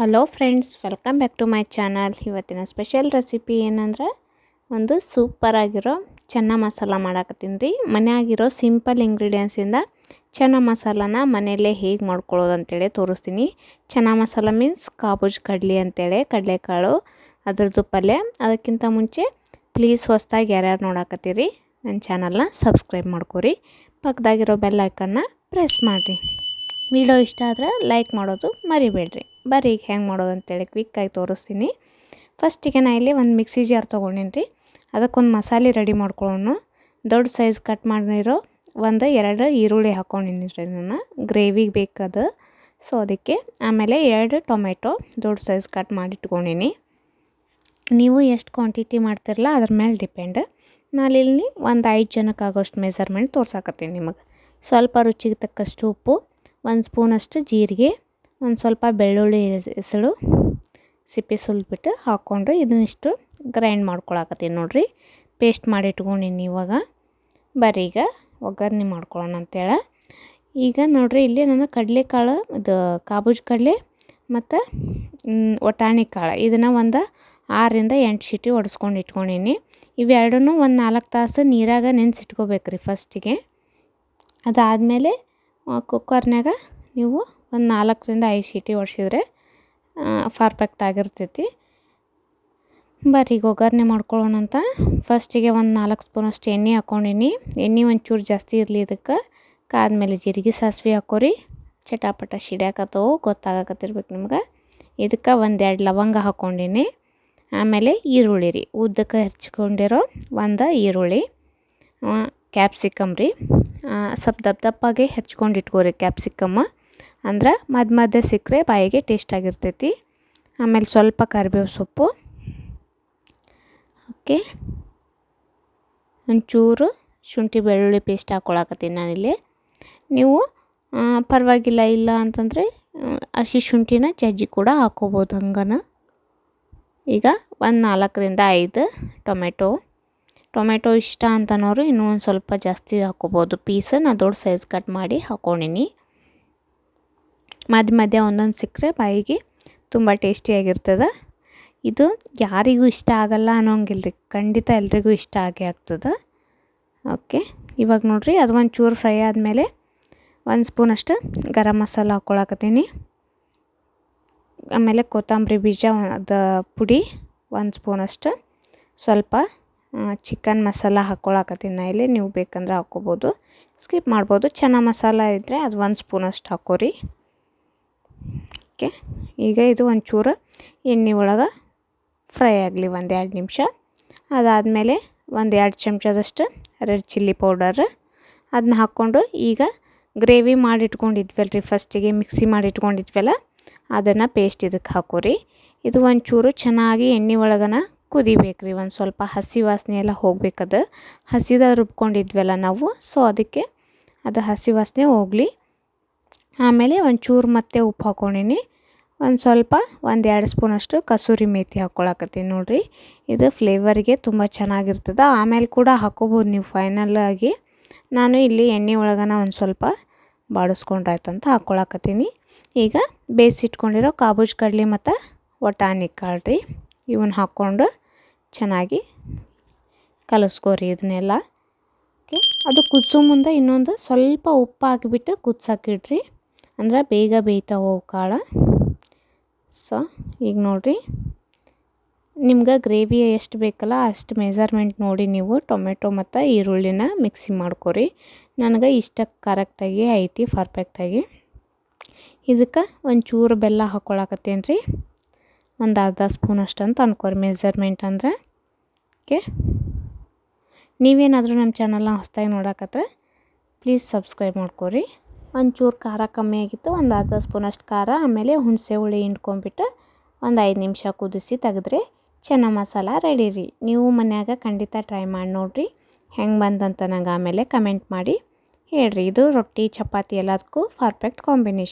Hello friends, welcome back to my channel. ಇವತ್ತಿನ special recipe ಏನಂದ್ರೆ, ಒಂದು ಸೂಪರಾಗಿರೋ ಚೆನ್ನ ಮಸಾಲ ಮಾಡಾಕತ್ತೀನಿ ರೀ. ಮನೆಯಾಗಿರೋ ಸಿಂಪಲ್ ಇಂಗ್ರೀಡಿಯೆಂಟ್ಸಿಂದ ಚೆನ್ನ ಮಸಾಲಾನ ಮನೆಯಲ್ಲೇ ಹೇಗೆ ಮಾಡ್ಕೊಳ್ಳೋದು ಅಂತೇಳಿ ತೋರಿಸ್ತೀನಿ. ಚೆನ್ನ ಮಸಾಲ ಮೀನ್ಸ್ ಕಾಬೂಜ್ ಕಡ್ಲಿ ಅಂತೇಳಿ, ಕಡಲೆಕಾಳು, ಅದ್ರದ್ದು ಪಲ್ಯ. ಅದಕ್ಕಿಂತ ಮುಂಚೆ ಪ್ಲೀಸ್ ಹೊಸ್ದಾಗಿ ಯಾರ್ಯಾರು ನೋಡಾಕತ್ತೀರಿ, ನನ್ನ ಚಾನಲ್ನ ಸಬ್ಸ್ಕ್ರೈಬ್ ಮಾಡ್ಕೊರಿ. ಪಕ್ಕದಾಗಿರೋ ಬೆಲ್ ಐಕನ್ನ ಪ್ರೆಸ್ ಮಾಡಿರಿ. ವಿಡಿಯೋ ಇಷ್ಟ ಆದರೆ ಲೈಕ್ ಮಾಡೋದು ಮರಿಬೇಡ್ರಿ. ಬರ್ರಿ ಈಗ ಹೆಂಗೆ ಮಾಡೋದು ಅಂತೇಳಿ ಕ್ವಿಕ್ಕಾಗಿ ತೋರಿಸ್ತೀನಿ. ಫಸ್ಟಿಗೆ ನಾ ಇಲ್ಲಿ ಒಂದು ಮಿಕ್ಸಿ ಜಾರ್ ತೊಗೊಂಡೇನಿ ರೀ. ಅದಕ್ಕೊಂದು ಮಸಾಲೆ ರೆಡಿ ಮಾಡ್ಕೊಳ್ಳೋಣ. ದೊಡ್ಡ ಸೈಜ್ ಕಟ್ ಮಾಡಿರೋ ಒಂದು ಎರಡು ಈರುಳ್ಳಿ ಹಾಕ್ಕೊಂಡಿನಿ ರೀ ನಾನು. ಗ್ರೇವಿಗೆ ಬೇಕದು. ಸೊ ಅದಕ್ಕೆ ಆಮೇಲೆ ಎರಡು ಟೊಮೆಟೊ ದೊಡ್ಡ ಸೈಜ್ ಕಟ್ ಮಾಡಿ ಇಟ್ಕೊಂಡಿನಿ ನೀವು ಎಷ್ಟು ಕ್ವಾಂಟಿಟಿ ಮಾಡ್ತಿರಲ್ಲ ಅದ್ರ ಮೇಲೆ ಡಿಪೆಂಡ್ ನಾನಿಲ್ಲಿ ಒಂದು ಐದು ಜನಕ್ಕೆ ಆಗೋಷ್ಟು ಮೆಸರ್ಮೆಂಟ್ ತೋರ್ಸಾಕತ್ತೀನಿ ನಿಮಗೆ. ಸ್ವಲ್ಪ ರುಚಿಗೆ ತಕ್ಕಷ್ಟು ಉಪ್ಪು, ಒಂದು ಸ್ಪೂನಷ್ಟು ಜೀರಿಗೆ ಒಂದು ಸ್ವಲ್ಪ ಬೆಳ್ಳುಳ್ಳಿ ಹೆಸಳು ಸಿಪ್ಪೆ ಸುಲ್ಬಿಟ್ಟು ಹಾಕ್ಕೊಂಡು ಇದನ್ನಿಷ್ಟು ಗ್ರೈಂಡ್ ಮಾಡ್ಕೊಳಕತ್ತೀನಿ ನೋಡಿರಿ. ಪೇಸ್ಟ್ ಮಾಡಿ ಇಟ್ಕೊಂಡಿನಿ ಇವಾಗ. ಬರ್ರಿ ಈಗ ಒಗ್ಗರಣೆ ಮಾಡ್ಕೊಳ್ಳೋಣ ಅಂತೇಳಿ. ಈಗ ನೋಡಿರಿ ಇಲ್ಲಿ ನಾನು ಕಡಲೆಕಾಳು, ಇದು ಕಾಬೂಜ್ ಕಡಲೆ ಮತ್ತು ಒಟಾಣಿ ಕಾಳು. ಇದನ್ನು ಒಂದು ಆರರಿಂದ ಎಂಟು ಶೀಟಿ ಒಡಿಸ್ಕೊಂಡು ಇಟ್ಕೊಂಡಿನಿ. ಇವೆರಡೂ ಒಂದು ನಾಲ್ಕು ತಾಸು ನೀರಾಗ ನೆನೆಸಿಟ್ಕೋಬೇಕು ರೀ ಫಸ್ಟಿಗೆ ಅದಾದಮೇಲೆ ಕುಕ್ಕರ್ನಾಗ ನೀವು ಒಂದು ನಾಲ್ಕರಿಂದ ಐದು ಸೀಟಿ ಹೊಡ್ಸಿದ್ರೆ ಪರ್ಫೆಕ್ಟ್ ಆಗಿರ್ತೈತಿ. ಬರ್ರಿ ಈಗ ಒಗ್ಗರಣೆ ಮಾಡ್ಕೊಳ್ಳೋಣ ಅಂತ. ಫಸ್ಟಿಗೆ ಒಂದು ನಾಲ್ಕು ಸ್ಪೂನಷ್ಟು ಎಣ್ಣೆ ಹಾಕ್ಕೊಂಡೀನಿ ಎಣ್ಣೆ ಒಂಚೂರು ಜಾಸ್ತಿ ಇರಲಿ ಇದಕ್ಕೆ. ಕಾದ್ಮೇಲೆ ಜೀರಿಗೆ ಸಾಸಿವೆ ಹಾಕೋರಿ. ಚಟಾಪಟ ಸಿಡ್ಯಾಕತ್ತವು, ಗೊತ್ತಾಗಕತ್ತಿರ್ಬೇಕು ನಿಮ್ಗೆ. ಇದಕ್ಕೆ ಒಂದೆರಡು ಲವಂಗ ಹಾಕ್ಕೊಂಡೀನಿ ಆಮೇಲೆ ಈರುಳ್ಳಿ ರೀ. ಉದ್ದಕ್ಕೆ ಹೆಚ್ಕೊಂಡಿರೋ ಒಂದು ಈರುಳ್ಳಿ ಕ್ಯಾಪ್ಸಿಕಮ್ ರೀ. ಸ್ವಲ್ಪ ದಪ್ಪ ದಪ್ಪಾಗೆ ಹೆಚ್ಕೊಂಡು ಇಟ್ಕೋರಿ ಕ್ಯಾಪ್ಸಿಕಮ್ಮ ಅಂದ್ರೆ ಮಧ್ಯ ಮಧ್ಯ ಸಿಕ್ಕರೆ ಬಾಯಿಗೆ ಟೇಸ್ಟ್ ಆಗಿರ್ತೈತಿ. ಆಮೇಲೆ ಸ್ವಲ್ಪ ಕರಿಬೇವು ಸೊಪ್ಪು. ಓಕೆ ಒಂಚೂರು ಶುಂಠಿ ಬೆಳ್ಳುಳ್ಳಿ ಪೇಸ್ಟ್ ಹಾಕ್ಕೊಳಕತ್ತೀನಿ ನಾನಿಲ್ಲಿ. ನೀವು ಪರವಾಗಿಲ್ಲ ಇಲ್ಲ ಅಂತಂದರೆ ಹಸಿ ಶುಂಠಿನ ಜಜ್ಜಿ ಕೂಡ ಹಾಕೋಬೋದು ಹಂಗನ. ಈಗ ಒಂದು ನಾಲ್ಕರಿಂದ ಐದು ಟೊಮೆಟೊ. ಟೊಮೆಟೊ ಇಷ್ಟ ಅಂತನೋರು ಇನ್ನೂ ಒಂದು ಸ್ವಲ್ಪ ಜಾಸ್ತಿ ಹಾಕೋಬೋದು. ಪೀಸ್ ದೊಡ್ಡ ಸೈಜ್ ಕಟ್ ಮಾಡಿ ಹಾಕ್ಕೊಂಡಿನಿ ಮಧ್ಯ ಮಧ್ಯ ಒಂದೊಂದು ಸಿಕ್ಕರೆ ಬಾಯಿಗೆ ತುಂಬ ಟೇಸ್ಟಿಯಾಗಿರ್ತದೆ. ಇದು ಯಾರಿಗೂ ಇಷ್ಟ ಆಗಲ್ಲ ಅನ್ನೋಂಗಿಲ್ಲ ರೀ ಖಂಡಿತ ಎಲ್ರಿಗೂ ಇಷ್ಟ ಆಗೇ ಆಗ್ತದೆ. ಓಕೆ, ಇವಾಗ ನೋಡಿರಿ ಅದು ಒಂದು ಚೂರು ಫ್ರೈ ಆದಮೇಲೆ ಒಂದು ಸ್ಪೂನಷ್ಟು ಗರಂ ಮಸಾಲ ಹಾಕ್ಕೊಳಕತ್ತೀನಿ ಆಮೇಲೆ ಕೊತ್ತಂಬರಿ ಬೀಜ ಅದು ಪುಡಿ ಒಂದು ಸ್ಪೂನಷ್ಟು ಸ್ವಲ್ಪ ಚಿಕನ್ ಮಸಾಲ ಹಾಕ್ಕೊಳಕತ್ತೀನಿ ನಾ ಇಲ್ಲಿ, ನೀವು ಬೇಕಂದ್ರೆ ಹಾಕ್ಕೋಬೋದು ಸ್ಕಿಪ್ ಮಾಡ್ಬೋದು, ಚೆನ್ನಾಗಿ ಮಸಾಲ ಇದ್ದರೆ ಅದು ಒಂದು ಸ್ಪೂನಷ್ಟು ಹಾಕೋರಿ. ಓಕೆ. ಈಗ ಇದು ಒಂಚೂರು ಎಣ್ಣೆ ಒಳಗೆ ಫ್ರೈ ಆಗಲಿ, ಒಂದು ಎರಡು ನಿಮಿಷ. ಅದಾದಮೇಲೆ ಒಂದು ಎರಡು ಚಮಚದಷ್ಟು ರೆಡ್ ಚಿಲ್ಲಿ ಪೌಡರ್. ಅದನ್ನ ಹಾಕ್ಕೊಂಡು ಈಗ ಗ್ರೇವಿ ಮಾಡಿ ಇಟ್ಕೊಂಡಿದ್ವಲ್ಲ ರೀ ಫಸ್ಟಿಗೆ ಮಿಕ್ಸಿ ಮಾಡಿ ಇಟ್ಕೊಂಡಿದ್ವಲ್ಲ ಅದನ್ನು ಪೇಸ್ಟ್ ಇದಕ್ಕೆ ಹಾಕೋರಿ. ಇದು ಒಂಚೂರು ಚೆನ್ನಾಗಿ ಎಣ್ಣೆ ಒಳಗನ ಕುದಿಬೇಕು ರೀ ಒಂದು ಸ್ವಲ್ಪ ಹಸಿ ವಾಸನೆ ಎಲ್ಲ ಹೋಗ್ಬೇಕದು. ಹಸಿದ ರುಬ್ಕೊಂಡಿದ್ವಲ್ಲ ನಾವು ಸೊ ಅದಕ್ಕೆ ಅದು ಹಸಿ ವಾಸನೆ ಹೋಗಲಿ. ಆಮೇಲೆ ಒಂಚೂರು ಮತ್ತೆ ಉಪ್ಪು ಹಾಕ್ಕೊಂಡಿನಿ. ಒಂದು ಸ್ವಲ್ಪ, ಒಂದು ಎರಡು ಸ್ಪೂನಷ್ಟು ಕಸೂರಿ ಮೇಥಿ ಹಾಕ್ಕೊಳಕತ್ತೀನಿ ನೋಡಿರಿ. ಇದು ಫ್ಲೇವರ್ಗೆ ತುಂಬ ಚೆನ್ನಾಗಿರ್ತದೆ. ಆಮೇಲೆ ಕೂಡ ಹಾಕೋಬೋದು ನೀವು ಫೈನಲಾಗಿ ನಾನು ಇಲ್ಲಿ ಎಣ್ಣೆ ಒಳಗನ ಒಂದು ಸ್ವಲ್ಪ ಬಾಡಿಸ್ಕೊಂಡ್ರಾಯ್ತಂತ ಹಾಕ್ಕೊಳಕತ್ತೀನಿ. ಈಗ ಬೇಯಿಸಿಟ್ಕೊಂಡಿರೋ ಕಾಬೂಜ್ ಕಡ್ಲಿ ಮತ್ತು ವಟಾಣಿ ಕಾಳು ರೀ ಇವನ್ನ ಹಾಕ್ಕೊಂಡು ಚೆನ್ನಾಗಿ ಕಲಿಸ್ಕೋರಿ ಇದನ್ನೆಲ್ಲ. ಅದು ಕುದಿಸೋ ಮುಂದೆ ಇನ್ನೊಂದು ಸ್ವಲ್ಪ ಉಪ್ಪು ಹಾಕಿಬಿಟ್ಟು ಕುದ್ಸಕ್ಕಿಡ್ರಿ ಅಂದ್ರೆ ಬೇಗ ಬೇಯ್ತಾವೆ ಕಾಳು. ಸೊ ಈಗ ನೋಡಿರಿ. ನಿಮ್ಗೆ ಗ್ರೇವಿ ಎಷ್ಟು ಬೇಕಲ್ಲ ಅಷ್ಟು ಮೆಜರ್ಮೆಂಟ್ ನೋಡಿ ನೀವು ಟೊಮೆಟೊ ಮತ್ತು ಈರುಳ್ಳಿನ ಮಿಕ್ಸಿ ಮಾಡ್ಕೊರಿ. ನನಗೆ ಇಷ್ಟ ಕರೆಕ್ಟಾಗಿ ಐತಿ ಪರ್ಫೆಕ್ಟಾಗಿ ಇದಕ್ಕೆ ಒಂದು ಚೂರು ಬೆಲ್ಲ ಹಾಕ್ಕೊಳಕತ್ತೇನು ರೀ ಒಂದು ಅರ್ಧ ಸ್ಪೂನ್ ಅಷ್ಟು ಅಂತ ಅನ್ಕೋರಿ ಮೆಜರ್ಮೆಂಟ್ ಅಂದರೆ. ಓಕೆ ನೀವೇನಾದರೂ ನಮ್ಮ ಚಾನಲ್ನ ಹೊಸದಾಗಿ ನೋಡಕತ್ರೆ ಪ್ಲೀಸ್ ಸಬ್ಸ್ಕ್ರೈಬ್ ಮಾಡ್ಕೊರಿ. ಒಂಚೂರು ಖಾರ ಕಮ್ಮಿ ಆಗಿತ್ತು, ಒಂದು ಅರ್ಧ ಸ್ಪೂನಷ್ಟು ಖಾರ, ಆಮೇಲೆ ಹುಣಸೆ ಹುಳಿ ಹಿಂಡ್ಕೊಂಬಿಟ್ಟು ಒಂದು ಐದು ನಿಮಿಷ ಕುದಿಸಿ ತೆಗೆದ್ರೆ. ಚೆನ್ನ ಮಸಾಲ ರೆಡಿ ರೀ. ನೀವು ಮನ್ಯಾಗ ಖಂಡಿತ ಟ್ರೈ ಮಾಡಿ ನೋಡಿರಿ. ಹೆಂಗೆ ಬಂದಂತ ನಂಗೆ ಆಮೇಲೆ ಕಮೆಂಟ್ ಮಾಡಿ ಹೇಳ್ರಿ. ಇದು ರೊಟ್ಟಿ, ಚಪಾತಿ ಎಲ್ಲದಕ್ಕೂ ಪರ್ಫೆಕ್ಟ್ ಕಾಂಬಿನೇಷನ್